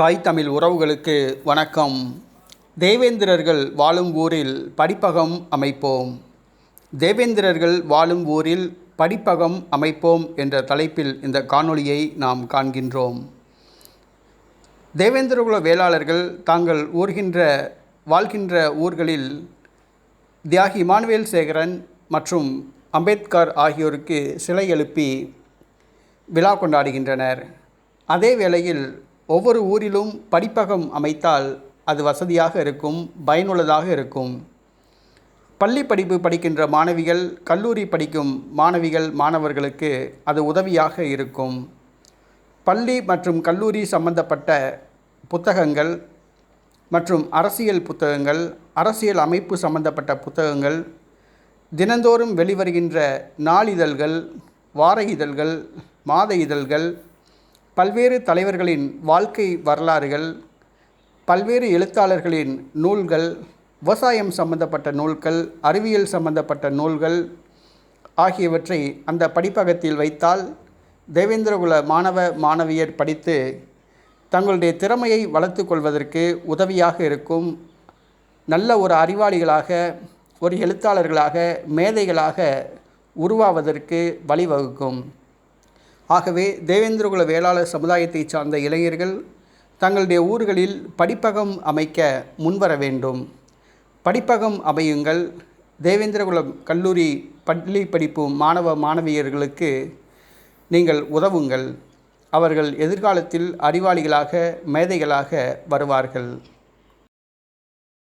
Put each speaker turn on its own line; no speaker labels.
தாய் தமிழ் உறவுகளுக்கு வணக்கம். தேவேந்திரர்கள் வாழும் ஊரில் படிப்பகம் அமைப்போம். தேவேந்திரர்கள் வாழும் ஊரில் படிப்பகம் அமைப்போம் என்ற தலைப்பில் இந்த காணொளியை நாம் காண்கின்றோம். தேவேந்திரகுல வேளாளர்கள் தாங்கள் ஊர்கின்ற வாழ்கின்ற ஊர்களில் தியாகி இமானுவேல் சேகரன் மற்றும் அம்பேத்கர் ஆகியோருக்கு சிலை எழுப்பி விழா கொண்டாடுகின்றனர். அதே வேளையில் ஒவ்வொரு ஊரிலும் படிப்பகம் அமைத்தால் அது வசதியாக இருக்கும் பயனுள்ளதாக இருக்கும். பள்ளி படிப்பு படிக்கின்ற மாணவிகள் கல்லூரி படிக்கும் மாணவிகள் மாணவர்களுக்கு அது உதவியாக இருக்கும். பள்ளி மற்றும் கல்லூரி சம்பந்தப்பட்ட புத்தகங்கள் மற்றும் அரசியல் புத்தகங்கள் அரசியல் அமைப்பு சம்பந்தப்பட்ட புத்தகங்கள் தினந்தோறும் வெளிவருகின்ற நாளிதழ்கள் வார இதழ்கள் மாத இதழ்கள் பல்வேறு தலைவர்களின் வாழ்க்கை வரலாறுகள் பல்வேறு எழுத்தாளர்களின் நூல்கள் விவசாயம் சம்பந்தப்பட்ட நூல்கள் அறிவியல் சம்பந்தப்பட்ட நூல்கள் ஆகியவற்றை அந்த படிப்பகத்தில் வைத்தால் தேவேந்திரகுல மாணவ மாணவியர் படித்து தங்களுடைய திறமையை வளர்த்து கொள்வதற்கு உதவியாக இருக்கும் நல்ல ஒரு அறிவாளிகளாக ஒரு எழுத்தாளர்களாக மேதைகளாக உருவாவதற்கு வழிவகுக்கும். ஆகவே தேவேந்திரகுல வேளாளர் சமுதாயத்தை சார்ந்த இளைஞர்கள் தங்களுடைய ஊர்களில் படிப்பகம் அமைக்க முன்வர வேண்டும். படிப்பகம் அமையுங்கள். தேவேந்திரகுலம் கல்லூரி பள்ளி படிப்பு மாணவ மாணவியர்களுக்கு நீங்கள் உதவுங்கள். அவர்கள் எதிர்காலத்தில் அறிவாளிகளாக மேதைகளாக வருவார்கள்.